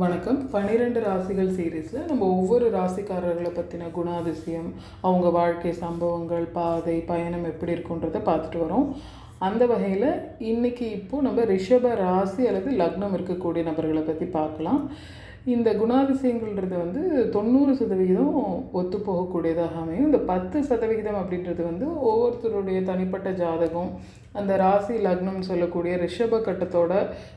வணக்கம். பன்னிரெண்டு ராசிகள் சீரீஸில் நம்ம ஒவ்வொரு ராசிக்காரர்களை பற்றின குணாதிசயம் அவங்க வாழ்க்கை சம்பவங்கள் பாதை பயணம் எப்படி இருக்குன்றதை பார்த்துட்டு வரோம். அந்த வகையில் இன்னைக்கு இப்போது நம்ம ரிஷப ராசி அல்லது லக்னம் இருக்கக்கூடிய நபர்களை பற்றி பார்க்கலாம். இந்த குணாதிசயங்கள்ன்றது வந்து தொண்ணூறு சதவிகிதம் ஒத்து போகக்கூடியதாக அமையும். இந்த பத்து சதவிகிதம் அப்படின்றது வந்து ஒவ்வொருத்தருடைய தனிப்பட்ட ஜாதகம் அந்த ராசி லக்னம் சொல்லக்கூடிய ரிஷப கட்டத்தோட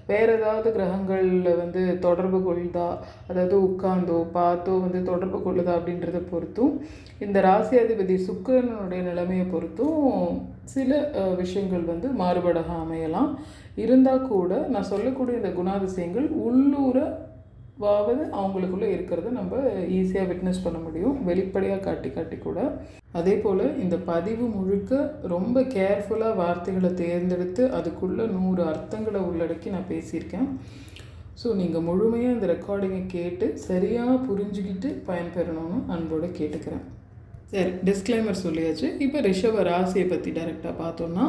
வேற ஏதாவது கிரகங்களில் வந்து தொடர்பு கொள்ளுதா அதாவது உட்கார்ந்தோ பார்த்தோ வந்து தொடர்பு கொள்ளுதா அப்படின்றத பொறுத்தும் இந்த ராசி அதிபதி சுக்கிரனுடைய நிலைமையை பொறுத்தும் சில விஷயங்கள் வந்து மாறுபடாக அமையலாம். இருந்தால் கூட நான் சொல்லக்கூடிய இந்த குணாதிசயங்கள் உள்ளூரை வாவது அவங்களுக்குள்ளே இருக்கிறத நம்ம ஈஸியாக விட்னஸ் பண்ண முடியும். வெளிப்படையாக காட்டி காட்டி கூட. அதே போல் இந்த பதிவு முழுக்க ரொம்ப கேர்ஃபுல்லாக வார்த்தைகளை தேர்ந்தெடுத்து அதுக்குள்ளே நூறு அர்த்தங்களை உள்ளடக்கி நான் பேசியிருக்கேன். ஸோ நீங்கள் முழுமையாக இந்த ரெக்கார்டிங்கை கேட்டு சரியாக புரிஞ்சுக்கிட்டு பயன்பெறணும்னு அன்போடு கேட்டுக்கிறேன். சரி டிஸ்க்ளைமர் சொல்லியாச்சு. இப்போ ரிஷப ராசியை பற்றி டைரெக்டாக பார்த்தோம்னா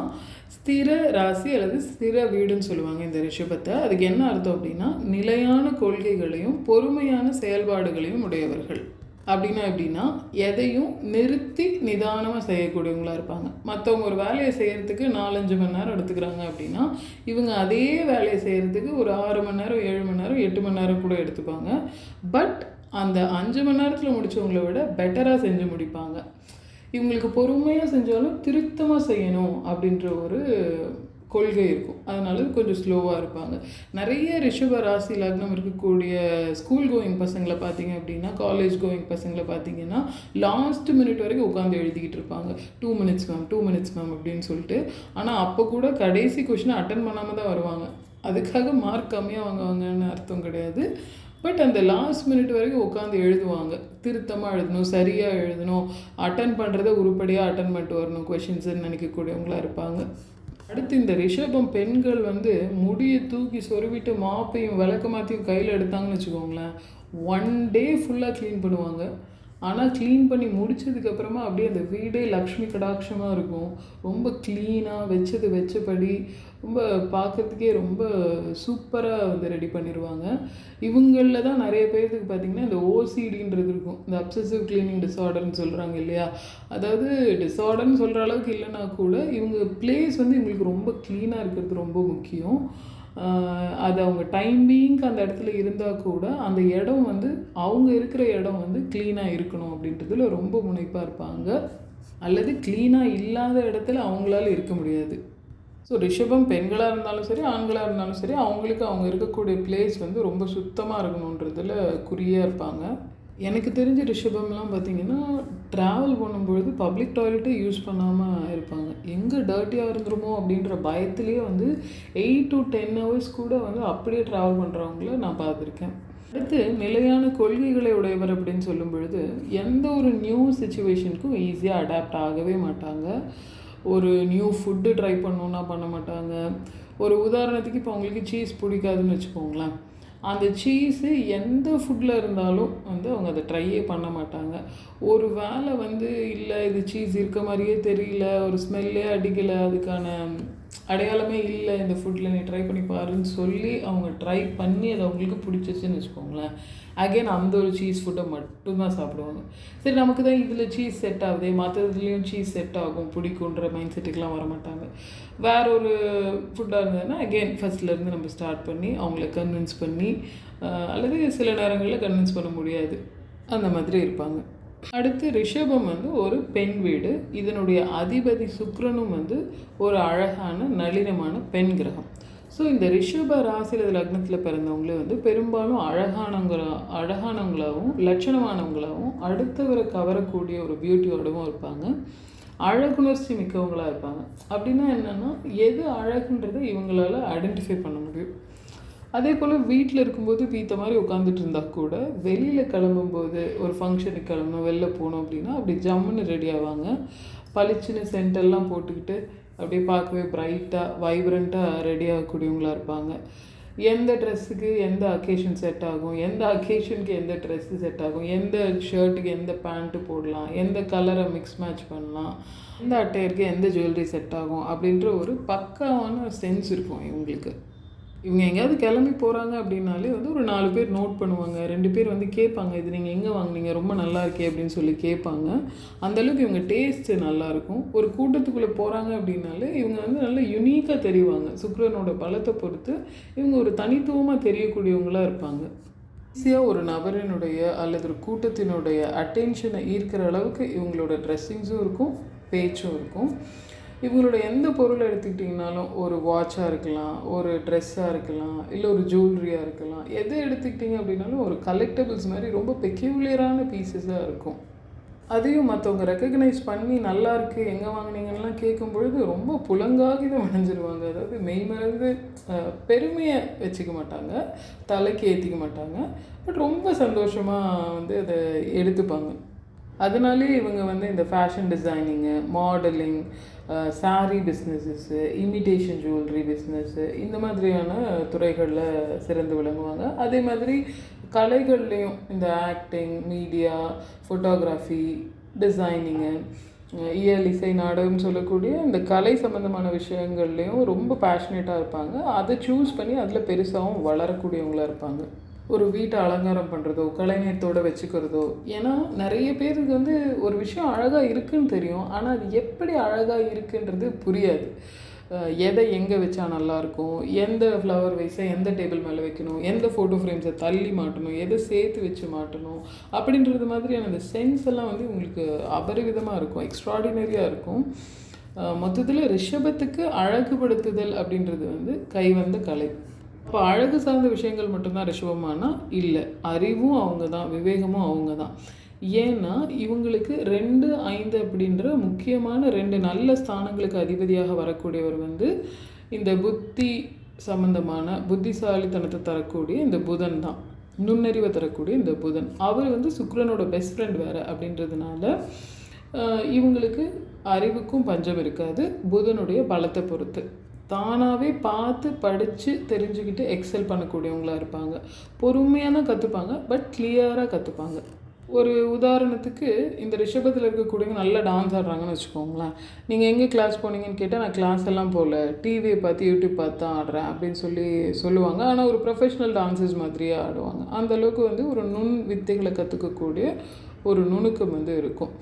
ஸ்திர ராசி அல்லது ஸ்திர வீடுன்னு சொல்லுவாங்க இந்த ரிஷபத்தை. அதுக்கு என்ன அர்த்தம் அப்படின்னா நிலையான கொள்கைகளையும் பொறுமையான செயல்பாடுகளையும் உடையவர்கள். அப்படின்னா எப்படின்னா எதையும் நிறுத்தி நிதானமாக செய்யக்கூடியவங்களா இருப்பாங்க. மற்றவங்க ஒரு வேலையை செய்கிறதுக்கு நாலஞ்சு மணி நேரம் எடுத்துக்கிறாங்க அப்படின்னா இவங்க அதே வேலையை செய்கிறதுக்கு ஒரு ஆறு மணி நேரம் ஏழு மணி நேரம் எட்டு மணி நேரம் கூட எடுத்துப்பாங்க. பட் அந்த அஞ்சு மணி நேரத்தில் முடித்தவங்கள விட பெட்டராக செஞ்சு முடிப்பாங்க. இவங்களுக்கு பொறுமையாக செஞ்சாலும் திருத்தமாக செய்யணும் அப்படின்ற ஒரு கொள்கை இருக்கும். அதனால கொஞ்சம் ஸ்லோவாக இருப்பாங்க. நிறைய ரிஷப ராசி லக்னம் இருக்கக்கூடிய ஸ்கூல் கோயிங் பசங்களை பார்த்தீங்க அப்படின்னா காலேஜ் கோயிங் பசங்களை பார்த்தீங்கன்னா லாஸ்ட் மினிட் வரைக்கும் உட்காந்து எழுதிக்கிட்டு இருப்பாங்க. Two minutes ma'am two minutes ma'am அப்படின்னு சொல்லிட்டு. ஆனால் அப்போ கூட கடைசி கொஷினை அட்டன் பண்ணாமல் தான் வருவாங்க. அதுக்காக மார்க் கம்மியாக வாங்குவாங்கன்னு அர்த்தம் கிடையாது. பட் அந்த லாஸ்ட் மினிட் வரைக்கும் உட்காந்து எழுதுவாங்க. திருத்தமாக எழுதணும் சரியாக எழுதணும் அட்டன் பண்ணுறத உருப்படியாக அட்டன் பண்ணிட்டு வரணும் கொஷின்ஸ்ன்னு நினைக்கக்கூடியவங்களா இருப்பாங்க. அடுத்து இந்த ரிஷபம் பெண்கள் வந்து முடியை தூக்கி சொருவிட்டு மாப்பையும் விளக்க மாற்றியும் கையில் எடுத்தாங்கன்னு வச்சுக்கோங்களேன். ஒன் டே ஃபுல்லாக க்ளீன் பண்ணுவாங்க. ஆனால் க்ளீன் பண்ணி முடிச்சதுக்கப்புறமா அப்படியே அந்த வீடே லக்ஷ்மி கடாட்சமாக இருக்கும். ரொம்ப க்ளீனாக வச்சது வச்சபடி ரொம்ப பார்க்கறதுக்கே ரொம்ப சூப்பராக வந்து ரெடி பண்ணிடுவாங்க இவங்களில் தான் நிறைய பேர்த்துக்கு பார்த்திங்கன்னா இந்த ஓசிடின்றது இருக்கும். இந்த அப்சசிவ் க்ளீனிங் டிஸார்டர்னு சொல்கிறாங்க இல்லையா? அதாவது டிஸார்டர்னு சொல்கிற அளவுக்கு இல்லைன்னா கூட இவங்க பிளேஸ் வந்து இவங்களுக்கு ரொம்ப க்ளீனாக இருக்கிறது ரொம்ப முக்கியம். அது அவங்க டைம் பீயிங்க்கு அந்த இடத்துல இருந்தால் கூட அந்த இடம் வந்து அவங்க இருக்கிற இடம் வந்து க்ளீனாக இருக்கணும் அப்படின்றதுல ரொம்ப முனைப்பாக இருப்பாங்க. அல்லது க்ளீனாக இல்லாத இடத்துல அவங்களால இருக்க முடியாது. ஸோ ரிஷபம் பெண்களாக இருந்தாலும் சரி ஆண்களாக இருந்தாலும் சரி அவங்களுக்கு அவங்க இருக்கக்கூடிய பிளேஸ் வந்து ரொம்ப சுத்தமாக இருக்கணுன்றதுல குறியாக இருப்பாங்க. எனக்கு தெரிஞ்ச ரிஷபம்லாம் பார்த்தீங்கன்னா ட்ராவல் பண்ணும்பொழுது பப்ளிக் டாய்லெட்டே யூஸ் பண்ணாமல் இருப்பாங்க. எங்கே டர்ட்டியாக இருந்துருமோ அப்படின்ற பயத்துலேயே வந்து எயிட் டு டென் ஹவர்ஸ் கூட வந்து அப்படியே ட்ராவல் பண்ணுறவங்கள நான் பார்த்துருக்கேன். அடுத்து நிலையான கொள்கைகளை உடையவர் அப்படின்னு சொல்லும் பொழுது எந்த ஒரு நியூ சுச்சுவேஷனுக்கும் ஈஸியாக அடாப்ட் ஆகவே மாட்டாங்க. ஒரு நியூ ஃபுட்டு ட்ரை பண்ணணுன்னா பண்ண மாட்டாங்க. ஒரு உதாரணத்துக்கு இப்போ அவங்களுக்கு சீஸ் பிடிக்காதுன்னு வச்சுக்கோங்களேன். அந்த சீஸு எந்த ஃபுட்டில் இருந்தாலும் வந்து அவங்க அதை ட்ரையே பண்ண மாட்டாங்க. ஒரு வேளை வந்து இல்லை இது சீஸ் இருக்க மாதிரியே தெரியல ஒரு ஸ்மெல்லே அடிக்கலை அதுக்கான அடையாளமே இல்லை இந்த ஃபுட்டில் நீ ட்ரை பண்ணி பாருன்னு சொல்லி அவங்க ட்ரை பண்ணி அது அவங்களுக்கு பிடிச்சிச்சுன்னு வச்சுக்கோங்களேன். அகைன் அந்த ஒரு சீஸ் ஃபுட்டை மட்டும்தான் சாப்பிடுவாங்க. சரி நமக்கு தான் இதில் சீஸ் செட் ஆகுதே மற்றதுலேயும் சீஸ் செட் ஆகும் பிடிக்குன்ற மைண்ட் செட்டுக்கெலாம் வர மாட்டாங்க வேற ஒரு ஃபுட்டாக இருந்ததுன்னா அகெயின் ஃபஸ்ட்லேருந்து நம்ம ஸ்டார்ட் பண்ணி அவங்கள கன்வின்ஸ் பண்ணி அல்லது சில நேரங்களில் கன்வின்ஸ் பண்ண முடியாது. அந்த மாதிரி இருப்பாங்க. அடுத்து ரிஷபம் வந்து ஒரு பெண் வீடு. இதனுடைய அதிபதி சுக்ரனும் வந்து ஒரு அழகான நளினமான பெண் கிரகம். ஸோ இந்த ரிஷப ராசியில் லக்னத்தில் பிறந்தவங்களே வந்து பெரும்பாலும் அழகானவங்களா அழகானவங்களாகவும் லட்சணமானவங்களாகவும் அடுத்தவரை கவரக்கூடிய ஒரு பியூட்டியோடவும் இருப்பாங்க. அழகுணர்ச்சி மிக்கவங்களாக இருப்பாங்க. அப்படின்னா என்னென்னா எது அழகுன்றதை இவங்களால ஐடென்டிஃபை பண்ண முடியும். அதே போல் வீட்டில் இருக்கும்போது பீத்த மாதிரி உட்காந்துட்டு இருந்தால் கூட வெளியில் கிளம்பும்போது ஒரு ஃபங்க்ஷனுக்கு கிளம்பணும் வெளில போகணும் அப்படின்னா அப்படி ஜம்முன்னு ரெடி ஆவாங்க. பளிச்சுன்னு சென்டெல்லாம் போட்டுக்கிட்டு அப்படியே பார்க்கவே பிரைட்டாக வைப்ரண்ட்டாக ரெடி ஆகக்கூடியவங்களாக இருப்பாங்க. எந்த ட்ரெஸ்ஸுக்கு எந்த அக்கேஷன் செட் ஆகும் எந்த அக்கேஷனுக்கு எந்த ட்ரெஸ்ஸு செட் ஆகும் எந்த ஷர்ட்டுக்கு எந்த பேண்ட்டு போடலாம் எந்த கலரை மிக்ஸ் மேட்ச் பண்ணலாம் எந்த அட்டையருக்கு எந்த ஜுவல்லரி செட் ஆகும் அப்படின்ற ஒரு பக்காவான சென்ஸ் இருக்கும் இவங்களுக்கு. இவங்க எங்கேயாவது கிளம்பி போகிறாங்க அப்படின்னாலே வந்து ஒரு நாலு பேர் நோட் பண்ணுவாங்க. ரெண்டு பேர் வந்து கேட்பாங்க இது நீங்கள் எங்கே வாங்குனீங்க? ரொம்ப நல்லா இருக்கே அப்படின்னு சொல்லி கேட்பாங்க. அந்தளவுக்கு இவங்க டேஸ்ட்டு நல்லாயிருக்கும் ஒரு கூட்டத்துக்குள்ளே போகிறாங்க அப்படின்னாலே இவங்க வந்து நல்ல யுனிக்காக தெரிவாங்க. சுக்ரனோட பலத்தை பொறுத்து இவங்க ஒரு தனித்துவமாக தெரியக்கூடியவங்களாக இருப்பாங்க. ஈஸியாக ஒரு நபரினுடைய அல்லது ஒரு கூட்டத்தினுடைய அட்டென்ஷனை ஈர்க்கிற அளவுக்கு இவங்களோட ட்ரெஸ்ஸிங்ஸும் இருக்கும் பேச்சும் இருக்கும். இவங்களோட எந்த பொருளை எடுத்துக்கிட்டிங்கனாலும் ஒரு வாட்சாக இருக்கலாம் ஒரு ட்ரெஸ்ஸாக இருக்கலாம் இல்லை ஒரு ஜுவல்லரியாக இருக்கலாம் எதை எடுத்துக்கிட்டிங்க அப்படின்னாலும் ஒரு கலெக்டபிள்ஸ் மாதிரி ரொம்ப பெக்யூலியரான பீசஸாக இருக்கும். அதையும் மற்றவங்க ரெக்கக்னைஸ் பண்ணி நல்லா இருக்கு எங்கே வாங்குனீங்கலாம் கேட்கும் பொழுது ரொம்ப புலங்காகிதம் அடைஞ்சிருவாங்க. அதாவது மெய்மறந்து பெருமையை வச்சுக்க மாட்டாங்க தலைக்கு ஏற்றிக்க மாட்டாங்க பட் ரொம்ப சந்தோஷமாக வந்து அதை எடுத்துப்பாங்க. அதனாலே இவங்க வந்து இந்த fashion designing modelling sari businesses imitation jewellery business இந்த மாதிரியான துறைகளில் சிறந்து விளங்குவாங்க. அதே மாதிரி கலைகள்லேயும் இந்த ஆக்டிங் மீடியா ஃபோட்டோகிராஃபி டிசைனிங்கு இயல் இசை நாடகம் சொல்லக்கூடிய இந்த கலை சம்மந்தமான விஷயங்கள்லேயும் ரொம்ப பேஷனேட்டாக இருப்பாங்க. அதை சூஸ் பண்ணி அதில் பெருசாகவும் வளரக்கூடியவங்களாக இருப்பாங்க. ஒரு வீட்டை அலங்காரம் பண்ணுறதோ கலைநயத்தோட வச்சுக்கிறதோ ஏன்னா நிறைய பேருக்கு வந்து ஒரு விஷயம் அழகாக இருக்குன்னு தெரியும். ஆனால் அது எப்படி அழகாக இருக்குன்றது புரியாது. எதை எங்கே வச்சா நல்லாயிருக்கும்? எந்த ஃப்ளவர் வைஸை எந்த டேபிள் மேலே வைக்கணும்? எந்த ஃபோட்டோ ஃப்ரேம்ஸை தள்ளி மாட்டணும்? எதை சேர்த்து வச்சு மாட்டணும்? அப்படின்றது மாதிரியான அந்த சென்ஸ் எல்லாம் வந்து உங்களுக்கு அபரிவிதமாக இருக்கும். எக்ஸ்ட்ராடினரியாக இருக்கும். மொத்தத்தில் ரிஷபத்துக்கு அழகுபடுத்துதல் அப்படின்றது வந்து கைவந்த கலை. இப்போ அழகு சார்ந்த விஷயங்கள் மட்டும்தான் ரிஷபமானா இல்லை. அறிவும் அவங்க தான் விவேகமும் அவங்க தான் ஏன்னா இவங்களுக்கு ரெண்டு ஐந்து அப்படின்ற முக்கியமான ரெண்டு நல்ல ஸ்தானங்களுக்கு அதிபதியாக வரக்கூடியவர் வந்து இந்த புத்தி சம்பந்தமான புத்திசாலித்தனத்தை தரக்கூடிய இந்த புதன் தான். நுண்ணறிவை தரக்கூடிய இந்த புதன். அவர் வந்து சுக்ரனோட பெஸ்ட் ஃப்ரெண்ட் வேறு அப்படின்றதுனால இவங்களுக்கு அறிவுக்கும் பஞ்சம் இருக்காது புதனுடைய பலத்தை பொறுத்து. தானாகவே பார்த்து படித்து தெரிஞ்சுக்கிட்டு எக்ஸல் பண்ணக்கூடியவங்களா இருப்பாங்க. பொறுமையாக தான் கற்றுப்பாங்க பட் கிளியராக கற்றுப்பாங்க ஒரு உதாரணத்துக்கு இந்த ரிஷபத்தில் இருக்கக்கூடியவங்க நல்லா டான்ஸ் ஆடுறாங்கன்னு வச்சுக்கோங்களேன். நீங்கள் எங்கே கிளாஸ் போனீங்கன்னு கேட்டால் நான் கிளாஸ் எல்லாம் போகல டிவியை பார்த்து யூடியூப் பார்த்து தான் ஆடுறேன் அப்படின்னு சொல்லி சொல்லுவாங்க. ஆனால் ஒரு ப்ரொஃபஷ்னல் டான்ஸஸ் மாதிரியே ஆடுவாங்க. அந்தளவுக்கு வந்து ஒரு நுண் வித்தைகளை கற்றுக்கக்கூடிய ஒரு நுணுக்கம் வந்து இருக்கும்.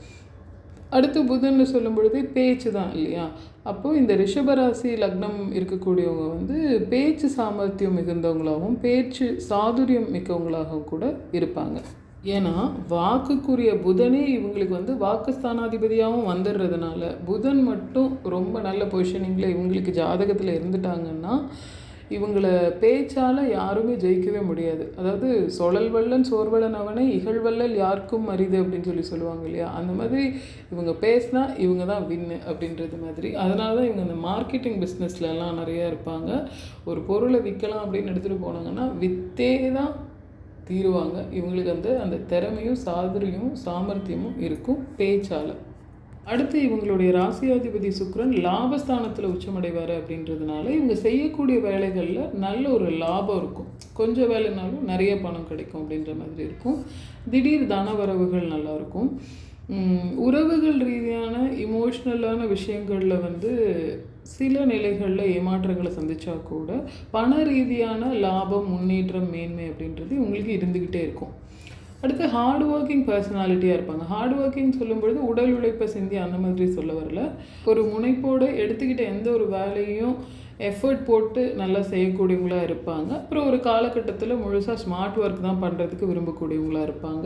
அடுத்து புதன்னு சொல்லும் பொழுது பேச்சு தான் இல்லையா? அப்போது இந்த ரிஷபராசி லக்னம் இருக்கக்கூடியவங்க வந்து பேச்சு சாமர்த்தியம் மிகுந்தவங்களாகவும் பேச்சு சாதுரியம் மிக்கவங்களாகவும் கூட இருப்பாங்க. ஏன்னா வாக்குக்குரிய புதனே இவங்களுக்கு வந்து வாக்குஸ்தானாதிபதியாகவும் வந்துடுறதுனால புதன் மட்டும் ரொம்ப நல்ல பொசிஷனிங்கில் இவங்களுக்கு ஜாதகத்தில் இருந்துட்டாங்கன்னா இவங்கள பேச்சால் யாருமே ஜெயிக்கவே முடியாது. அதாவது சொழல் வல்லன் சோர்வலன் அவனை இகழ்வல்லல் யாருக்கும் அரிது அப்படின்னு சொல்லி சொல்லுவாங்க இல்லையா? அந்த மாதிரி இவங்க பேசினா இவங்க தான் வின்னு அப்படின்றது மாதிரி. அதனால தான் இவங்க அந்த மார்க்கெட்டிங் பிஸ்னஸ்லலாம் நிறையா இருப்பாங்க. ஒரு பொருளை விற்கலாம் அப்படின்னு எடுத்துகிட்டு போனாங்கன்னா விற்றே தான் தீருவாங்க. இவங்களுக்கு வந்து அந்த திறமையும் சாதுரியும் சாமர்த்தியமும் இருக்கும் பேச்சால். அடுத்து இவங்களுடைய ராசியாதிபதி சுக்ரன் லாபஸ்தானத்தில் உச்சமடைவார் அப்படின்றதுனால இவங்க செய்யக்கூடிய வேலைகளில் நல்ல ஒரு லாபம் இருக்கும். கொஞ்சம் வேலைனாலும் நிறைய பணம் கிடைக்கும் அப்படின்ற மாதிரி இருக்கும். திடீர் தனவரவுகள் நல்லாயிருக்கும் உறவுகள் ரீதியான இமோஷ்னலான விஷயங்களில் வந்து சில நிலைகளில் ஏமாற்றங்களை சந்தித்தா கூட பண ரீதியான லாபம் முன்னேற்றம் மேன்மை அப்படின்றது உங்களுக்கு இருந்துக்கிட்டே இருக்கும். அடுத்து ஹார்ட் ஒர்க்கிங் பர்சனாலிட்டியாக இருப்பாங்க. ஹார்ட் ஒர்க்கிங் சொல்லும்பொழுது உடல் உழைப்பை சிந்தி அந்த மாதிரி சொல்ல வரல. ஒரு முனைப்போடு எடுத்துக்கிட்ட எந்த ஒரு வேலையும் எஃபர்ட் போட்டு நல்லா செய்யக்கூடியவங்களாக இருப்பாங்க. அப்புறம் ஒரு காலகட்டத்தில் முழுசாக ஸ்மார்ட் ஒர்க் தான் பண்ணுறதுக்கு விரும்பக்கூடியவங்களாக இருப்பாங்க.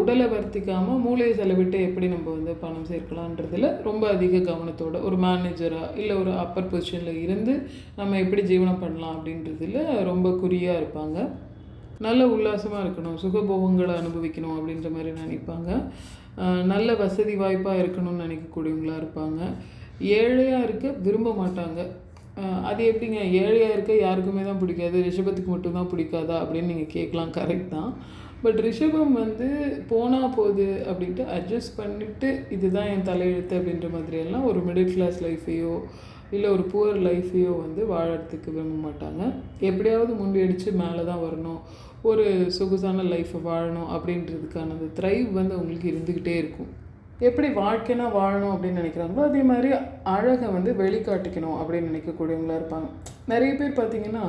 உடலை வர்த்திக்காமல் மூளையை செலவிட்டு எப்படி நம்ம வந்து பணம் சேர்க்கலான்றதுல ரொம்ப அதிக கவனத்தோட ஒரு மேனேஜராக இல்லை ஒரு அப்பர் பொசிஷனில் இருந்து நம்ம எப்படி ஜீவனம் பண்ணலாம் அப்படின்றதுல ரொம்ப குறியாக இருப்பாங்க. நல்ல உல்லாசமாக இருக்கணும் சுகபோகங்களை அனுபவிக்கணும் அப்படின்ற மாதிரி நினைப்பாங்க. நல்ல வசதி வாய்ப்பாக இருக்கணும்னு நினைக்கக்கூடியவங்களா இருப்பாங்க. ஏழையாக இருக்க விரும்ப மாட்டாங்க. அது எப்படிங்க? ஏழையாக இருக்க யாருக்குமே தான் பிடிக்காது. ரிஷபத்துக்கு மட்டும்தான் பிடிக்காதா அப்படின்னு நீங்கள் கேட்கலாம் கரெக்ட் தான். பட் ரிஷபம் வந்து போனால் போகுது அப்படின்ட்டு அட்ஜஸ்ட் பண்ணிவிட்டு இதுதான் என் தலையெழுத்து அப்படின்ற மாதிரியெல்லாம் ஒரு மிடில் கிளாஸ் லைஃபையோ இல்லை ஒரு புவர் லைஃபையோ வந்து வாழறதுக்கு விரும்ப மாட்டாங்க. எப்படியாவது முண்டியடிச்சு மேலே தான் வரணும். ஒரு சொகுசான லைஃப்பை வாழணும் அப்படின்றதுக்கான அந்த த்ரைவ் வந்து அவங்களுக்கு இருந்துக்கிட்டே இருக்கும். எப்படி வாழ்க்கைனா வாழணும் அப்படின்னு நினைக்கிறாங்களோ அதே மாதிரி அழகை வந்து வெளிக்காட்டிக்கணும் அப்படின்னு நினைக்கக்கூடியவங்களா இருப்பாங்க. நிறைய பேர் பார்த்தீங்கன்னா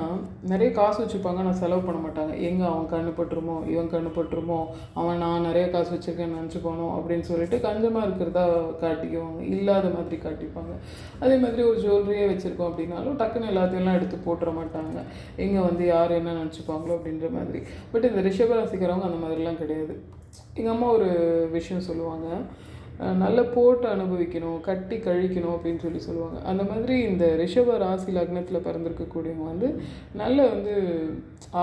நிறைய காசு வச்சுருப்பாங்க ஆனால் செலவு பண்ண மாட்டாங்க. எங்கே அவன் கண்ணு பட்டுருமோ இவன் கண்ணு பட்டுருமோ அவன் நான் நிறைய காசு வச்சுருக்கேன்னு நினச்சிப்பானோ அப்படின்னு சொல்லிட்டு கஞ்சமாக இருக்கிறதா காட்டிக்குவாங்க. இல்லாத மாதிரி காட்டிப்பாங்க. அதே மாதிரி ஒரு ஜுவல்லரியே வச்சுருக்கோம் அப்படின்னாலும் டக்குன்னு எல்லாத்தையும்லாம் எடுத்து போட்டுற மாட்டாங்க. எங்கே வந்து யார் என்ன நினச்சிப்பாங்களோ அப்படின்ற மாதிரி. பட் இந்த ரிஷபராசிக்கிறவங்க அந்த மாதிரிலாம் கிடையாது. எங்கள் அம்மா ஒரு விஷயம் சொல்லுவாங்க. நல்ல போட்டு அனுபவிக்கணும் கட்டி கழிக்கணும் அப்படின்னு சொல்லி சொல்லுவாங்க. அந்த மாதிரி இந்த ரிஷப ராசி லக்னத்தில் பிறந்திருக்கக்கூடியவங்க வந்து நல்ல வந்து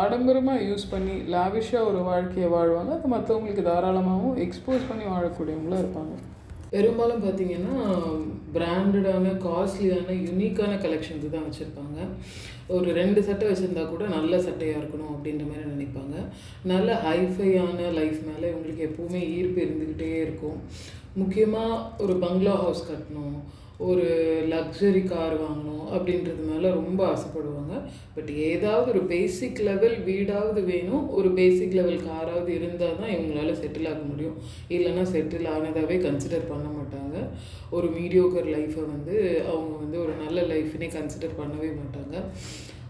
ஆடம்பரமாக யூஸ் பண்ணி லாவிஷாக ஒரு வாழ்க்கையை வாழ்வாங்க. அது மற்றவங்களுக்கு தாராளமாகவும் எக்ஸ்போஸ் பண்ணி வாழக்கூடியவங்களாக இருப்பாங்க. பெரும்பாலும் பார்த்தீங்கன்னா பிராண்டடான காஸ்ட்லியான யுனிக்கான கலெக்ஷன்ஸ் தான் வச்சுருப்பாங்க. ஒரு ரெண்டு சட்டை வச்சுருந்தா கூட நல்ல சட்டையாக இருக்கணும் அப்படின்ற மாதிரி நினைப்பாங்க. நல்ல ஹைஃபையான லைஃப் மேலே இவங்களுக்கு எப்போவுமே ஈர்ப்பு இருந்துக்கிட்டே இருக்கும். முக்கியமாக ஒரு பங்களா ஹவுஸ் கட்டணும் ஒரு லக்ஸரி கார் வாங்கணும் அப்படின்றது மேலே ரொம்ப ஆசைப்படுவாங்க. பட் ஏதாவது ஒரு பேசிக் லெவல் வீடாவது வேணும் ஒரு பேசிக் லெவல் காராவது இருந்தால் தான் இவங்களால செட்டில் ஆக முடியும். இல்லைன்னா செட்டில் ஆனதாகவே கன்சிடர் பண்ண மாட்டாங்க. ஒரு மீடியோக்கர் லைஃப்பை வந்து அவங்க வந்து ஒரு நல்ல லைஃப்னே கன்சிடர் பண்ணவே மாட்டாங்க.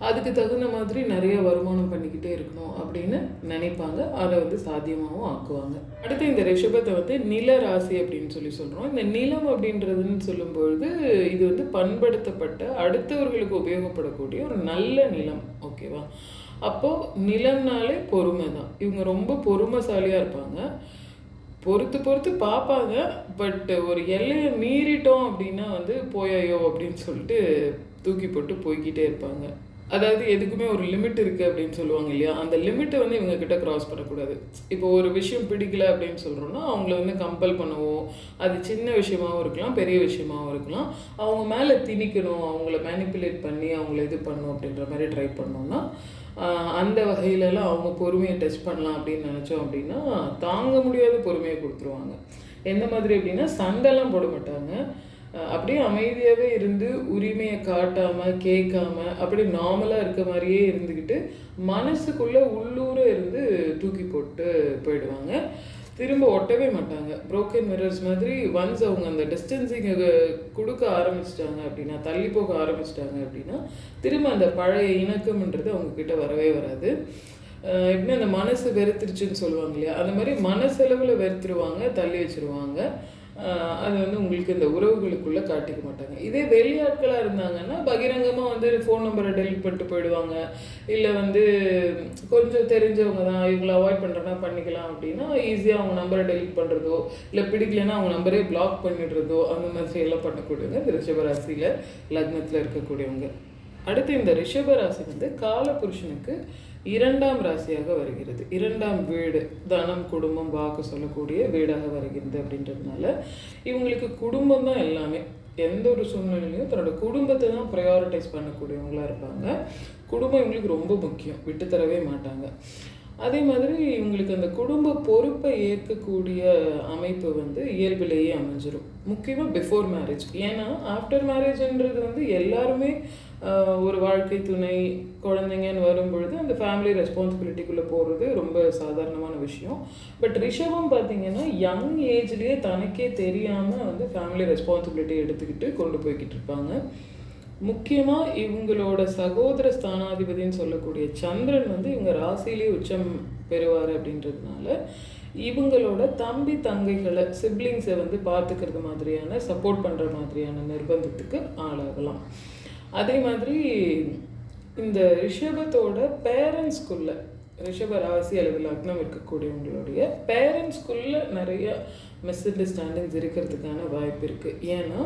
அதுக்கு தகுந்த மாதிரி நிறைய வருமானம் பண்ணிக்கிட்டே இருக்கணும் அப்படின்னு நினைப்பாங்க. அதை வந்து சாத்தியமாகவும் ஆக்குவாங்க. அடுத்து இந்த ரிஷபத்தை வந்து நில ராசி அப்படின்னு சொல்லி சொல்கிறோம் இந்த நிலம் அப்படின்றதுன்னு சொல்லும்பொழுது இது வந்து பண்படுத்தப்பட்ட அடுத்தவர்களுக்கு உபயோகப்படக்கூடிய ஒரு நல்ல நிலம். ஓகேவா அப்போது நிலம்னாலே பொறுமை தான். இவங்க ரொம்ப பொறுமைசாலியாக இருப்பாங்க. பொறுத்து பொறுத்து பார்ப்பாங்க. பட் ஒரு எல்லையை மீறிட்டோம் அப்படின்னா வந்து போயாயோ அப்படின்னு சொல்லிட்டு தூக்கி போட்டு போய்க்கிட்டே இருப்பாங்க. அதாவது எதுக்குமே ஒரு லிமிட் இருக்குது அப்படின்னு சொல்லுவாங்க இல்லையா? அந்த லிமிட்டை வந்து இவங்க கிட்ட கிராஸ் பண்ணக்கூடாது. இப்போ ஒரு விஷயம் பிடிக்கல அப்படின்னு சொல்கிறோன்னா அவங்கள வந்து கம்பல் பண்ணவோ அது சின்ன விஷயமாவும் இருக்கலாம் பெரிய விஷயமாவும் இருக்கலாம். அவங்க மேலே திணிக்கணும் அவங்கள மேனிப்புலேட் பண்ணி அவங்கள இது பண்ணணும் அப்படின்ற மாதிரி ட்ரை பண்ணோம்னா அந்த வகையிலலாம் அவங்க பொறுமையை டெஸ்ட் பண்ணலாம் அப்படின்னு நினச்சோம் அப்படின்னா தாங்க முடியாத பொறுமையை கொடுத்துருவாங்க. எந்த மாதிரி அப்படின்னா சண்டைலாம் போட மாட்டாங்க. அப்படியே அமைதியாகவே இருந்து உரிமையை காட்டாமல் கேட்காம அப்படி நார்மலாக இருக்க மாதிரியே இருந்துக்கிட்டு மனசுக்குள்ளே உள்ளூர இருந்து தூக்கி போட்டு போயிடுவாங்க. திரும்ப ஒட்டவே மாட்டாங்க. ப்ரோக்கன் மிரர்ஸ் மாதிரி ஒன்ஸ் அவங்க அந்த டிஸ்டன்சிங்கை கொடுக்க ஆரம்பிச்சிட்டாங்க அப்படின்னா தள்ளி போக ஆரம்பிச்சிட்டாங்க அப்படின்னா திரும்ப அந்த பழைய இணக்கம்ன்றது அவங்கக்கிட்ட வரவே வராது. எப்படின்னா அந்த மனசு வெறுத்துருச்சுன்னு சொல்லுவாங்க இல்லையா? அந்த மாதிரி மனசளவில் வெறுத்துருவாங்க தள்ளி வச்சிருவாங்க. அது வந்து உங்களுக்கு இந்த உறவுகளுக்குள்ளே காட்டிக்க மாட்டாங்க. இதே வெளியாட்களாக இருந்தாங்கன்னா பகிரங்கமாக வந்து ஃபோன் நம்பரை டெலிட் பண்ணிட்டு போயிடுவாங்க. இல்லை வந்து கொஞ்சம் தெரிஞ்சவங்க தான் இவங்களை அவாய்ட் பண்ணுறதுனா பண்ணிக்கலாம் அப்படின்னா ஈஸியாக அவங்க நம்பரை டெலிட் பண்ணுறதோ இல்லை பிடிக்கலன்னா அவங்க நம்பரே பிளாக் பண்ணிடுறதோ அந்த மாதிரி எல்லாம் பண்ணக்கூடியவங்க இந்த ரிஷபராசியில் லக்னத்தில் இருக்கக்கூடியவங்க. அடுத்து இந்த ரிஷபராசி வந்து காலபுருஷனுக்கு இரண்டாம் ராசியாக வருகிறது. இரண்டாம் வீடு தனம் குடும்பம் வாக்கு சொல்லக்கூடிய வீடாக வருகிறது அப்படின்றதுனால இவங்களுக்கு குடும்பம் தான் எல்லாமே. எந்த ஒரு சூழ்நிலையிலையும் தன்னோட குடும்பத்தை தான் ப்ரையாரிட்டைஸ் பண்ணக்கூடியவங்களா இருப்பாங்க. குடும்பம் இவங்களுக்கு ரொம்ப முக்கியம். விட்டு தரவே மாட்டாங்க. அதே மாதிரி இவங்களுக்கு அந்த குடும்ப பொறுப்பை ஏற்கக்கூடிய அமைப்பு வந்து இயல்பிலேயே அமைஞ்சிடும் முக்கியமாக பிஃபோர் மேரேஜ் ஏன்னா ஆஃப்டர் மேரேஜ்ன்றது வந்து எல்லாருமே ஒரு வாழ்க்கை துணை குழந்தைங்கன்னு வரும்பொழுது அந்த ஃபேமிலி ரெஸ்பான்சிபிலிட்டிக்குள்ளே போகிறது ரொம்ப சாதாரணமான விஷயம். பட் ரிஷபம் பார்த்தீங்கன்னா யங் ஏஜ்லேயே தனக்கே தெரியாமல் வந்து ஃபேமிலி ரெஸ்பான்சிபிலிட்டி எடுத்துக்கிட்டு கொண்டு போய்கிட்டு இருப்பாங்க. முக்கியமாக இவங்களோட சகோதர ஸ்தானாதிபதின்னு சொல்லக்கூடிய சந்திரன் வந்து இவங்க ராசிலேயே உச்சம் பெறுவார் அப்படின்றதுனால இவங்களோட தம்பி தங்கைகளை சிப்ளிங்ஸை வந்து பார்த்துக்கிறது மாதிரியான சப்போர்ட் பண்ணுற மாதிரியான நிர்பந்தத்துக்கு ஆளாகலாம். அதே மாதிரி இந்த ரிஷபத்தோட பேரண்ட்ஸ்குள்ள ரிஷப ராசி அல்லது லக்னம் இருக்கக்கூடியவங்களுடைய பேரண்ட்ஸ்குள்ள நிறைய மிஸ் அண்டர்ஸ்டாண்டிங்ஸ் இருக்கிறதுக்கான வாய்ப்பு இருக்குது ஏன்னா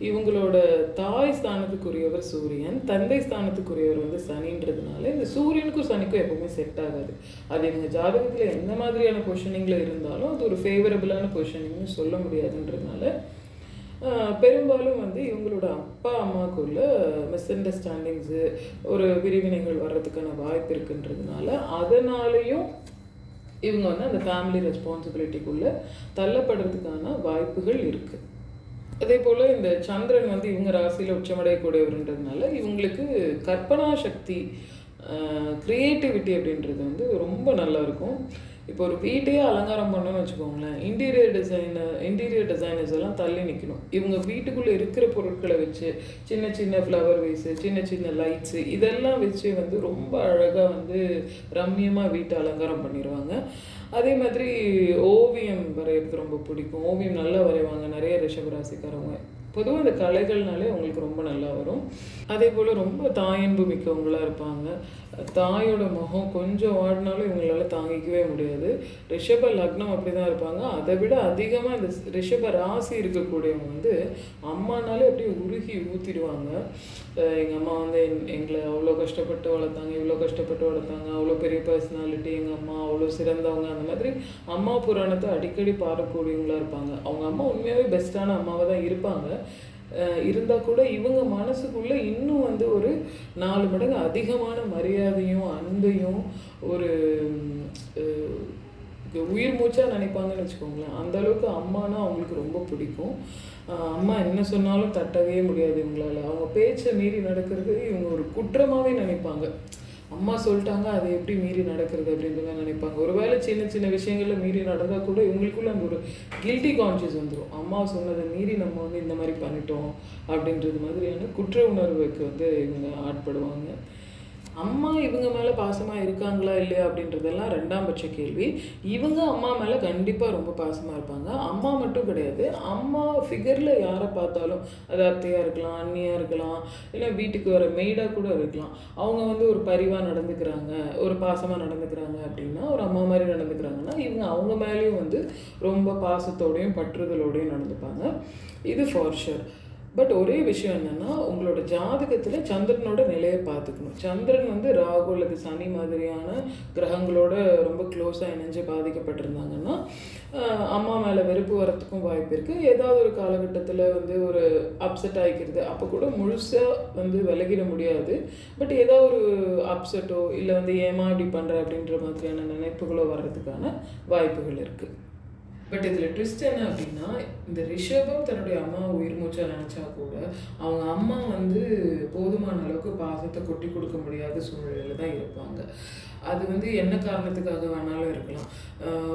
இவங்களோட தாய் ஸ்தானத்துக்குரியவர் சூரியன் தந்தை ஸ்தானத்துக்குரியவர் வந்து சனின்றதுனால இந்த சூரியனுக்கும் சனிக்கும் எப்பவுமே செட் ஆகாது. அது எங்கள் ஜாதகத்தில் எந்த மாதிரியான பொசிஷனிங்கில் இருந்தாலும் அது ஒரு ஃபேவரபிளான பொசிஷனிங்னு சொல்ல முடியாதுன்றதுனால பெரும்பாலும் வந்து இவங்களோட அப்பா அம்மாக்குள்ள மிஸ் அண்டர்ஸ்டாண்டிங்ஸு ஒரு பிரிவினைகள் வர்றதுக்கான வாய்ப்பு இருக்குன்றதுனால அதனாலேயும் இவங்க வந்து அந்த ஃபேமிலி ரெஸ்பான்சிபிலிட்டிக்குள்ளே தள்ளப்படுறதுக்கான வாய்ப்புகள் இருக்குது அதே போல் இந்த சந்திரன் வந்து இவங்க ராசியில் உச்சமடையக்கூடியவர்ன்றதுனால இவங்களுக்கு கற்பனா சக்தி க்ரியேட்டிவிட்டி அப்படின்றது வந்து ரொம்ப நல்லா இருக்கும் இப்போ ஒரு வீட்டையே அலங்காரம் பண்ணணும்னு வச்சுக்கோங்களேன். இன்டீரியர் டிசைனர் இன்டீரியர் டிசைனர்ஸ் எல்லாம் தள்ளி நிற்கணும் இவங்க வீட்டுக்குள்ளே இருக்கிற பொருட்களை வச்சு சின்ன சின்ன ஃப்ளவர் வேஸு சின்ன சின்ன லைட்ஸு இதெல்லாம் வச்சு வந்து ரொம்ப அழகாக வந்து ரம்மியமாக வீட்டை அலங்காரம் பண்ணிடுவாங்க அதே மாதிரி ஓவியம் வரைகிறது ரொம்ப பிடிக்கும். ஓவியம் நல்லா வரைவாங்க. நிறைய ரிஷபராசிக்காரவங்க பொதுவாக அந்த கலைகள்னாலே அவங்களுக்கு ரொம்ப நல்லா வரும். அதே போல் ரொம்ப தாயன்பு மிக்கவங்களாக இருப்பாங்க. தாயோட முகம் கொஞ்சம் வாடினாலும் இவங்களால தாங்கிக்கவே முடியாது. ரிஷப லக்னம் அப்படி தான் இருப்பாங்க. அதை விட அதிகமாக இந்த ரிஷப ராசி இருக்கக்கூடியவங்க வந்து அம்மானாலே அப்படியே உருகி ஊற்றிடுவாங்க எங்கள் அம்மா வந்து எங்களை அவ்வளோ கஷ்டப்பட்டு வளர்த்தாங்க இவ்வளோ கஷ்டப்பட்டு வளர்த்தாங்க அவ்வளோ பெரிய பர்சனாலிட்டி எங்கள் அம்மா அவ்வளோ சிறந்தவங்க அந்த மாதிரி அம்மா புராணத்தை அடிக்கடி பாடக்கூடியவங்களாக இருப்பாங்க. அவங்க அம்மா உண்மையாகவே பெஸ்ட்டான அம்மாவாக தான் இருப்பாங்க. இருந்தால் கூட இவங்க மனசுக்குள்ளே இன்னும் வந்து ஒரு நாலு மடங்கு அதிகமான மரியாதையும் அன்பையும் ஒரு உயிர் மூச்சாக நினைப்பாங்கன்னு வச்சுக்கோங்களேன். அந்தளவுக்கு அம்மானா அவங்களுக்கு ரொம்ப பிடிக்கும். அம்மா என்ன சொன்னாலும் தட்டவே முடியாது இவங்களால. அவங்க பேச்சை மீறி நடக்கிறது இவங்க ஒரு குற்றமாகவே நினைப்பாங்க. அம்மா சொல்லிட்டாங்க அதை எப்படி மீறி நடக்கிறது? அப்படின்ற மாதிரி நினைப்பாங்க. ஒருவேளை சின்ன சின்ன விஷயங்களில் மீறி நடந்தால் கூட இவங்களுக்குள்ள அந்த ஒரு கில்ட்டி கான்ஷியஸ் வந்துடும் அம்மா சொன்னதை மீறி நம்ம வந்து இந்த மாதிரி பண்ணிட்டோம் அப்படின்றது மாதிரியான குற்ற உணர்வுக்கு வந்து இவங்க ஆட்படுவாங்க. அம்மா இவங்க மேலே பாசமாக இருக்காங்களா இல்லையா அப்படின்றதெல்லாம் ரெண்டாம் பட்ச கேள்வி. இவங்க அம்மா மேலே கண்டிப்பாக ரொம்ப பாசமாக இருப்பாங்க. அம்மா மட்டும் கிடையாது. அம்மா ஃபிகரில் யாரை பார்த்தாலும் அது அத்தையாக இருக்கலாம் அண்ணியாக இருக்கலாம் இல்லை வீட்டுக்கு வர மெய்டாக கூட இருக்கலாம். அவங்க வந்து ஒரு பரிவாக நடந்துக்கிறாங்க ஒரு பாசமாக நடந்துக்கிறாங்க அப்படின்னா ஒரு அம்மா மாதிரி நடந்துக்கிறாங்கன்னா இவங்க அவங்க மேலேயும் வந்து ரொம்ப பாசத்தோடையும் பற்றுதலோடையும் நடந்துப்பாங்க. இது ஃபார் ஷுர் பட் ஒரே விஷயம் என்னென்னா உங்களோட ஜாதகத்தில் சந்திரனோட நிலையை பார்த்துக்கணும். சந்திரன் வந்து ராகு அல்லது சனி மாதிரியான கிரகங்களோட ரொம்ப க்ளோஸாக இணைஞ்சு பாதிக்கப்பட்டிருந்தாங்கன்னா அம்மா மேலே வெறுப்பு வரத்துக்கும் வாய்ப்பு இருக்குது ஏதாவது ஒரு காலகட்டத்தில் வந்து ஒரு அப்செட் ஆகிக்கிறது அப்போ கூட முழுசாக வந்து விலகிட முடியாது. பட் ஏதோ ஒரு அப்செட்டோ இல்லை வந்து ஏமா இப்படி பண்ணுற அப்படின்ற மாதிரியான நினைப்புகளோ வர்றதுக்கான வாய்ப்புகள் இருக்குது பட் இதில் ட்விஸ்ட் என்ன அப்படின்னா இந்த ரிஷபம் தன்னுடைய அம்மா உயிர் மூச்சா நினச்சா கூட அவங்க அம்மா வந்து போதுமான அளவுக்கு பாசத்தை கொட்டி கொடுக்க முடியாத சூழ்நிலையில் தான் இருப்பாங்க. அது வந்து என்ன காரணத்துக்காக வேணாலும் இருக்கலாம்.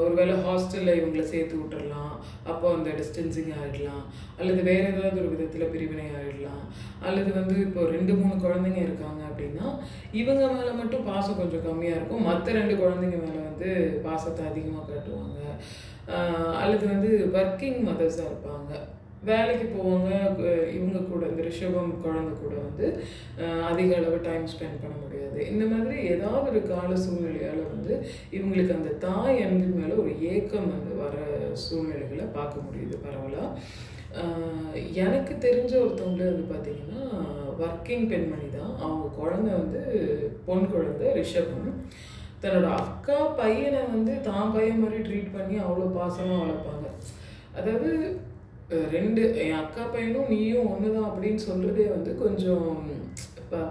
ஒருவேளை ஹாஸ்டலில் இவங்களை சேர்த்து விட்டுறலாம். அப்போ அந்த டிஸ்டன்சிங் ஆகிடலாம் அல்லது வேறு ஏதாவது ஒரு விதத்தில் பிரிவினை ஆகிடலாம் அல்லது வந்து இப்போ ரெண்டு மூணு குழந்தைங்க இருக்காங்க அப்படின்னா இவங்க மேலே மட்டும் பாசம் கொஞ்சம் கம்மியாக இருக்கும். மற்ற ரெண்டு குழந்தைங்க மேலே வந்து பாசத்தை அதிகமாக காட்டுவாங்க. அல்லது வந்து ஒர்க்கிங் மதர்ஸாக இருப்பாங்க. வேலைக்கு போவாங்க இவங்க கூட இந்த ரிஷபம் குழந்தை கூட வந்து அதிக அளவு டைம் ஸ்பெண்ட் பண்ண முடியாது. இந்த மாதிரி ஏதாவது ஒரு கால சூழ்நிலையால் வந்து இவங்களுக்கு அந்த தாய் அன்பின் மேலே ஒரு ஏக்கம் வந்து வர சூழ்நிலைகளை பார்க்க முடியுது பரவலாக எனக்கு தெரிஞ்ச ஒருத்தவங்களே வந்து பார்த்திங்கன்னா ஒர்க்கிங் பெண்மணி தான். அவங்க குழந்தை வந்து பொன் குழந்தை ரிஷபம். தன்னோட அக்கா பையனை வந்து தான் பையன் மாதிரி ட்ரீட் பண்ணி அவ்வளோ பாசமாக வளர்ப்பாங்க. அதாவது ரெண்டு என் அக்கா பையனும் நீயும் ஒன்று தான் அப்படின்னு சொல்கிறதே வந்து கொஞ்சம்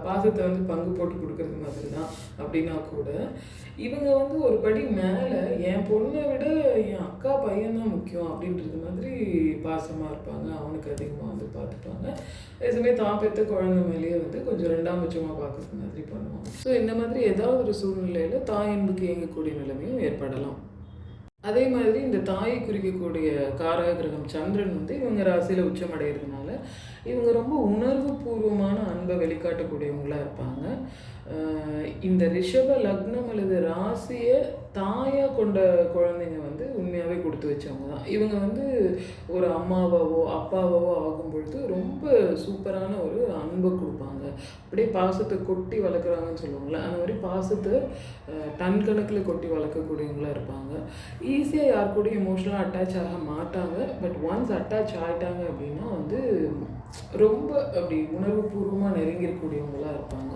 பாசத்தை வந்து பங்கு போட்டு கொடுக்கறது மாதிரி தான் அப்படின்னா கூட இவங்க வந்து ஒரு படி மேலே என் பொண்ணை விட என் அக்கா பையன்தான் முக்கியம் அப்படின்றது மாதிரி பாசமாக இருப்பாங்க. அவனுக்கு அதிகமாக வந்து பார்த்துப்பாங்க அதே சமயம் தான் பெற்ற குழந்தை மேலேயே வந்து கொஞ்சம் ரெண்டாம் பட்சமாக பார்க்குறது மாதிரி பண்ணுவாங்க. ஸோ இந்த மாதிரி ஏதாவது ஒரு சூழ்நிலையில் தாய் அன்புக்கு இயங்கக்கூடிய நிலைமையும் ஏற்படலாம். அதே மாதிரி இந்த தாயை குறிக்கக்கூடிய காரக கிரகம் சந்திரன் வந்து இவங்க ராசியில் உச்சமடைகிறதுனால இவங்க ரொம்ப உணர்வு பூர்வமான அன்பை வெளிக்காட்டக்கூடியவங்களாக இருப்பாங்க. இந்த ரிஷப லக்னம் அல்லது ராசியை தாயாக கொண்ட குழந்தைங்க வந்து உண்மையாகவே கொடுத்து வச்சவங்க தான். இவங்க வந்து ஒரு அம்மாவாவோ அப்பாவாவோ ஆகும் பொழுது ரொம்ப சூப்பரான ஒரு அன்பை கொடுப்பாங்க. அப்படியே பாசத்தை கொட்டி வளர்க்குறாங்கன்னு சொல்லுவாங்கள்ல அந்த மாதிரி பாசத்தை டன் கணக்கில் கொட்டி வளர்க்கக்கூடியவங்களாக இருப்பாங்க. ஈஸியாக யார் கூட இமோஷனலாக அட்டாச் ஆக மாட்டாங்க. பட் ஒன்ஸ் அட்டாச் ஆகிட்டாங்க அப்படின்னா வந்து ரொம்ப அப்படி உணர்வுபூர்வமாக நெருங்கிருக்கக்கூடியவங்களா இருப்பாங்க.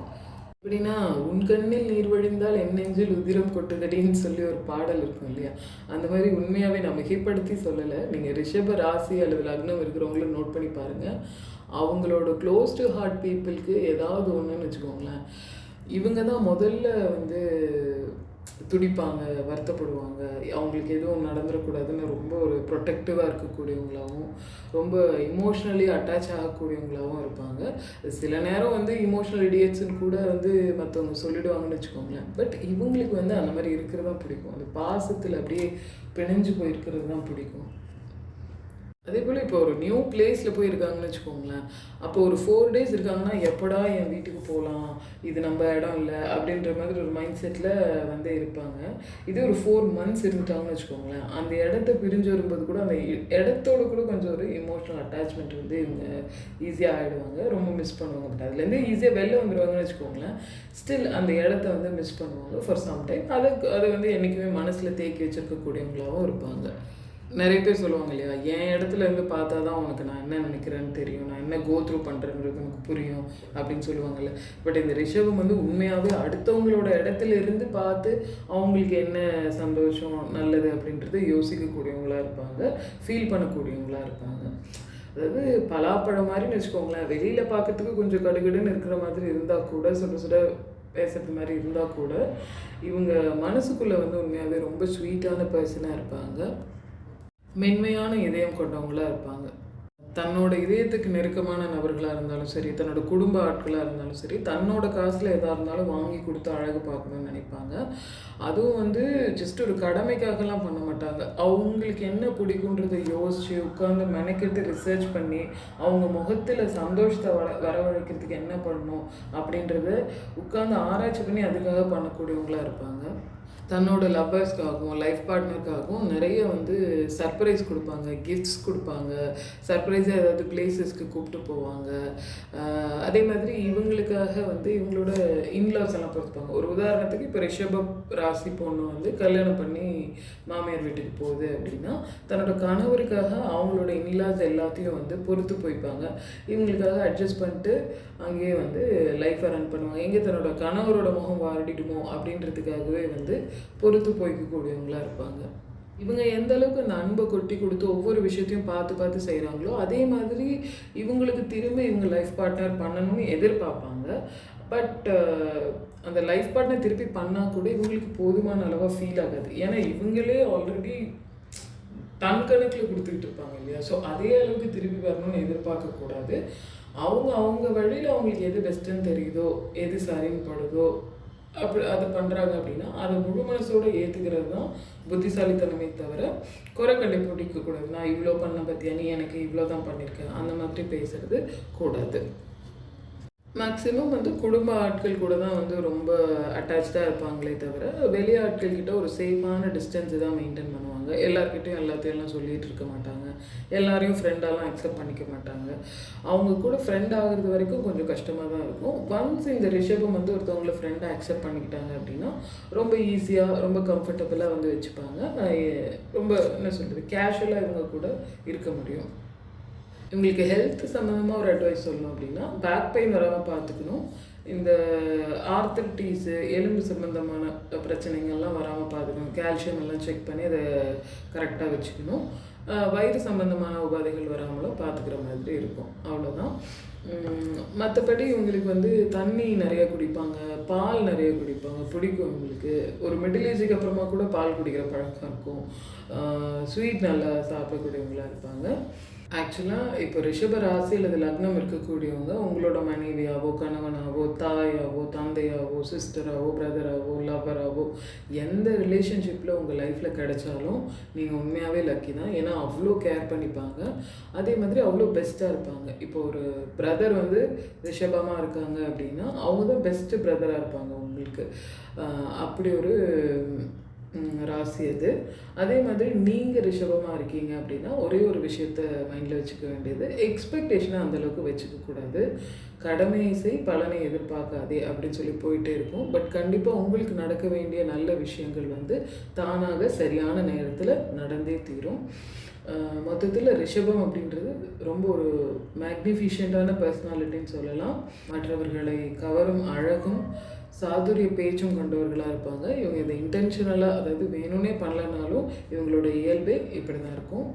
எப்படின்னா உன் கண்ணில் நீர் வழிந்தால் என் நெஞ்சில் உதிரம் கொட்டுதடின்னு சொல்லி ஒரு பாடல் இருக்கும் இல்லையா? அந்த மாதிரி உண்மையாகவே நான் மிகைப்படுத்தி சொல்லலை. நீங்கள் ரிஷப ராசி அல்லது லக்னம் இருக்கிறவங்கள நோட் பண்ணி பாருங்கள் அவங்களோட க்ளோஸ் டு ஹார்ட் பீப்புளுக்கு ஏதாவது ஒன்றுன்னு வச்சுக்கோங்களேன். இவங்க தான் முதல்ல வந்து துடிப்பாங்க வருத்தப்படுவாங்க. அவங்களுக்கு எதுவும் நடந்துடக்கூடாதுன்னு ரொம்ப ஒரு ப்ரொட்டக்டிவாக இருக்கக்கூடியவங்களாகவும் ரொம்ப இமோஷ்னலி அட்டாச் ஆகக்கூடியவங்களாகவும் இருப்பாங்க. சில நேரம் வந்து இமோஷனல் இடியட்ஸ்னு கூட வந்து மற்றவங்க சொல்லிடுவாங்கன்னு வச்சுக்கோங்களேன். பட் இவங்களுக்கு வந்து அந்த மாதிரி இருக்கிறது தான் பிடிக்கும். அந்த பாசத்தில் அப்படியே பிணைஞ்சு போயிருக்கிறது தான் பிடிக்கும். அதே போல் இப்போ ஒரு நியூ பிளேஸில் போய் இருக்காங்கன்னு வச்சுக்கோங்களேன். அப்போ ஒரு ஃபோர் டேஸ் இருக்காங்கன்னா எப்படா என் வீட்டுக்கு போகலாம் இது நம்ம இடம் இல்லை அப்படின்ற மாதிரி ஒரு மைண்ட் செட்டில் வந்து இருப்பாங்க. இதே ஒரு ஃபோர் மந்த்ஸ் இருந்துட்டாங்கன்னு வச்சுக்கோங்களேன். அந்த இடத்த பிரிஞ்சு வரும்போது கூட அந்த இ- இடத்தோட கூட கொஞ்சம் ஒரு இமோஷனல் அட்டாச்மெண்ட் வந்து இவங்க ஈஸியாக ஆகிடுவாங்க ரொம்ப மிஸ் பண்ணுவாங்க. பட் அதுலேருந்து ஈஸியாக வெளில வந்துடுவாங்கன்னு வச்சுக்கோங்களேன். ஸ்டில் அந்த இடத்த வந்து மிஸ் பண்ணுவாங்க. ஃபார் சம் டைம் அதை அதை வந்து என்றைக்குமே மனசில் தேக்கி வச்சிருக்கக்கூடியவங்களாகவும் இருப்பாங்க. நிறைய பேர் சொல்லுவாங்க இல்லையா என் இடத்துல இருந்து பார்த்தா தான் உனக்கு நான் என்ன நினைக்கிறேன்னு தெரியும் நான் என்ன கோ த்ரூ பண்ணுறேன்றது எனக்கு புரியும் அப்படின்னு சொல்லுவாங்கல்ல பட் இந்த ரிஷபம் வந்து உண்மையாகவே அடுத்தவங்களோட இடத்துல இருந்து பார்த்து அவங்களுக்கு என்ன சந்தோஷம் நல்லது அப்படின்றத யோசிக்கக்கூடியவங்களா இருப்பாங்க ஃபீல் பண்ணக்கூடியவங்களா இருப்பாங்க. அதாவது பலாப்பழம் மாதிரின்னு வச்சுக்கோங்களேன் வெளியில் பார்க்கறதுக்கு கொஞ்சம் கடுகடுன்னு இருக்கிற மாதிரி இருந்தால் கூட சுட சுட பேசுறது மாதிரி இருந்தால் கூட இவங்க மனசுக்குள்ளே வந்து உண்மையாகவே ரொம்ப ஸ்வீட்டான பர்சனாக இருப்பாங்க. மென்மையான இதயம் கொண்டவங்களாக இருப்பாங்க. தன்னோட இதயத்துக்கு நெருக்கமான நபர்களாக இருந்தாலும் சரி தன்னோட குடும்ப ஆட்களாக இருந்தாலும் சரி தன்னோட காசில் எதாக இருந்தாலும் வாங்கி கொடுத்து அழகு பார்க்கணும்னு நினைப்பாங்க. அதுவும் வந்து ஜஸ்ட் ஒரு கடமைக்காகலாம் பண்ண மாட்டாங்க. அவங்களுக்கு என்ன பிடிக்குன்றதை யோசித்து உட்காந்து மெனக்கெட்டு ரிசர்ச் பண்ணி அவங்க முகத்தில் சந்தோஷத்தை வர வரவழைக்கிறதுக்கு என்ன பண்ணணும் அப்படின்றத உட்காந்து ஆராய்ச்சி பண்ணி அதுக்காக பண்ணக்கூடியவங்களாக இருப்பாங்க. தன்னோட லவ்வர்ஸ்க்காகவும் லைஃப் பார்ட்னருக்காகவும் நிறைய வந்து சர்ப்ரைஸ் கொடுப்பாங்க கிஃப்ட்ஸ் கொடுப்பாங்க. சர்ப்ரைஸாக ஏதாவது பிளேசஸ்க்கு கூப்பிட்டு போவாங்க. அதே மாதிரி இவங்களுக்காக வந்து இவங்களோட இன்லாஸ் எல்லாம் பொறுத்துப்பாங்க. ஒரு உதாரணத்துக்கு இப்போ ரிஷப ராசி பொண்ணு வந்து கல்யாணம் பண்ணி மாமியார் வீட்டுக்கு போகுது அப்படின்னா தன்னோட கணவருக்காக அவங்களோட இன்லாஸ் எல்லாத்தையும் வந்து பொறுத்து போய்ப்பாங்க. இவங்களுக்காக அட்ஜஸ்ட் பண்ணிட்டு அங்கேயே வந்து லைஃப்பை ரன் பண்ணுவாங்க. எங்கே தன்னோட கணவரோட முகம் வாடிடுமோ அப்படின்றதுக்காகவே வந்து பொறுத்து போய்க்கக்கூடியவங்களாக இருப்பாங்க. இவங்க எந்த அளவுக்கு இந்த அன்பை கொட்டி கொடுத்து ஒவ்வொரு விஷயத்தையும் பார்த்து பார்த்து செய்கிறாங்களோ அதே மாதிரி இவங்களுக்கு திரும்ப இவங்க லைஃப் பார்ட்னர் பண்ணணும்னு எதிர்பார்ப்பாங்க. பட் அந்த லைஃப் பார்ட்னர் திருப்பி பண்ணால் கூட இவங்களுக்கு போதுமான அளவாக ஃபீல் ஆகாது. ஏன்னா இவங்களே ஆல்ரெடி தன் கணக்கில் கொடுத்துக்கிட்டு இருப்பாங்க இல்லையா? ஸோ அதே அளவுக்கு திருப்பி வரணும்னு எதிர்பார்க்கக்கூடாது அவங்க அவங்க வழியில் அவங்களுக்கு எது பெஸ்ட்டுன்னு தெரியுதோ எது சரின்னு படுதோ அப்படி அதை பண்ணுறாங்க அப்படின்னா அதை முழு மனசோட ஏற்றுக்கிறது தான் புத்திசாலித்தனமே தவிர குறை கண்டுபிடிக்கக்கூடாது நான் இவ்வளோ பண்ண பற்றியா நீ எனக்கு இவ்வளோ தான் பண்ணியிருக்கேன் அந்த மாதிரி பேசுறது கூடாது. மேக்ஸிமம் வந்து குடும்ப ஆட்கள் கூட தான் வந்து ரொம்ப அட்டாச்சாக இருப்பாங்களே தவிர வெளி ஆட்கள் கிட்ட ஒரு சேஃபான டிஸ்டன்ஸை தான் மெயின்டைன் பண்ணுவாங்க. எல்லாருக்கிட்டையும் எல்லாத்தையும் எல்லாம் சொல்லிகிட்டு இருக்க மாட்டாங்க. எல்லாரையும் ஃப்ரெண்டாலாம் அக்செப்ட் பண்ணிக்க மாட்டாங்க. அவங்க கூட ஃப்ரெண்ட் ஆகிறது வரைக்கும் கொஞ்சம் கஷ்டமாக தான் இருக்கும். ஒன்ஸ் இந்த ரிஷபம் வந்து ஒருத்தவங்கள ஃப்ரெண்டை அக்செப்ட் பண்ணிக்கிட்டாங்க அப்படின்னா ரொம்ப ஈஸியாக ரொம்ப கம்ஃபர்டபுளாக வந்து வச்சுப்பாங்க. ரொம்ப என்ன சொல்கிறது கேஷுவலாக இவங்க கூட இருக்க முடியும். இவங்களுக்கு ஹெல்த் சம்மந்தமாக ஒரு அட்வைஸ் சொல்லணும் அப்படின்னா பேக் பெயின் வராமல் பார்த்துக்கணும். இந்த ஆர்த்தட்டிஸு எலும்பு சம்மந்தமான பிரச்சனைகள்லாம் வராமல் பார்த்துக்கணும். கால்சியம் எல்லாம் செக் பண்ணி அதை கரெக்டாக வச்சுக்கணும். வயிறு சம்மந்தமான உபாதைகள் வராமலும் பார்த்துக்கிற மாதிரி இருக்கும். அவ்வளோதான் மற்றபடி இவங்களுக்கு வந்து தண்ணி நிறைய குடிப்பாங்க பால் நிறைய குடிப்பாங்க பிடிக்கும் இவங்களுக்கு. ஒரு மிடில் ஏஜுக்கு அப்புறமா கூட பால் குடிக்கிற பழக்கம் இருக்கும். ஸ்வீட் நல்லா சாப்பிடக்கூடியவங்களா இருப்பாங்க. ஆக்சுவலாக இப்போ ரிஷப ராசி அல்லது லக்னம் இருக்கக்கூடியவங்க உங்களோட மனைவியாவோ கணவனாவோ தாயாவோ தந்தையாவோ சிஸ்டராகவோ பிரதராகவோ லவராகவோ எந்த ரிலேஷன்ஷிப்பில் உங்கள் லைஃப்பில் கிடைச்சாலும் நீங்கள் உண்மையாகவே லக்கி தான். ஏன்னா அவ்வளோ கேர் பண்ணிப்பாங்க. அதே மாதிரி அவ்வளோ பெஸ்ட்டாக இருப்பாங்க. இப்போ ஒரு பிரதர் வந்து ரிஷபமாக இருக்காங்க அப்படின்னா அவங்க தான் பெஸ்ட்டு பிரதராக இருப்பாங்க உங்களுக்கு. அப்படி ஒரு ராசி அது. அதே மாதிரி நீங்கள் ரிஷபமாக இருக்கீங்க அப்படின்னா ஒரே ஒரு விஷயத்த மைண்டில் வச்சுக்க வேண்டியது. எக்ஸ்பெக்டேஷனை அந்தளவுக்கு வச்சுக்கக்கூடாது கடமையை செய் பலனை எதிர்பார்க்காதே அப்படின்னு சொல்லி போயிட்டே இருக்கும். பட் கண்டிப்பாக உங்களுக்கு நடக்க வேண்டிய நல்ல விஷயங்கள் வந்து தானாக சரியான நேரத்தில் நடந்தே தீரும். மொத்தத்தில் ரிஷபம் அப்படின்றது ரொம்ப ஒரு மேக்னிஃபிஷியண்ட்டான பர்சனாலிட்டின்னு சொல்லலாம். மற்றவர்களை கவரும் அழகும் சாதுரிய பேச்சும் கொண்டவர்களாக இருப்பாங்க. இவங்க இதை இன்டென்ஷனலாக அதாவது வேணும்னே பண்ணலனாலும் இவங்களோட இயல்பே இப்படி தான் இருக்கும்.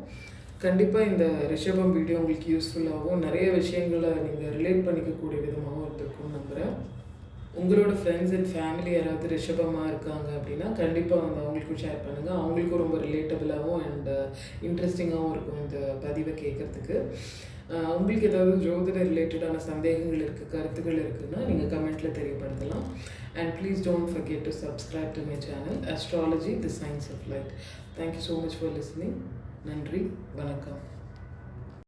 கண்டிப்பாக இந்த ரிஷபம் வீடியோ உங்களுக்கு யூஸ்ஃபுல்லாகவும் நிறைய விஷயங்களை நீங்கள் ரிலேட் பண்ணிக்கக்கூடிய விதமாகவும் இருந்திருக்கும் நம்புகிறேன் உங்களோட ஃப்ரெண்ட்ஸ் அண்ட் ஃபேமிலி யாராவது ரிஷபமாக இருக்காங்க அப்படின்னா கண்டிப்பாக வந்து அவங்களுக்கும் ஷேர் பண்ணுங்கள் அவங்களுக்கும் ரொம்ப ரிலேட்டபிளாகவும் அண்ட் இன்ட்ரெஸ்டிங்காகவும் இருக்கும் இந்த பதிவை கேட்குறதுக்கு. உங்களுக்கு ஏதாவது ஜோதிட ரிலேட்டடான சந்தேகங்கள் இருக்குது கருத்துக்கள் இருக்குன்னா நீங்கள் கமெண்ட்டில் தெரியப்படுத்தலாம். And please don't forget to subscribe to my channel astrology the science of light thank you so much for listening நன்றி வணக்கம்.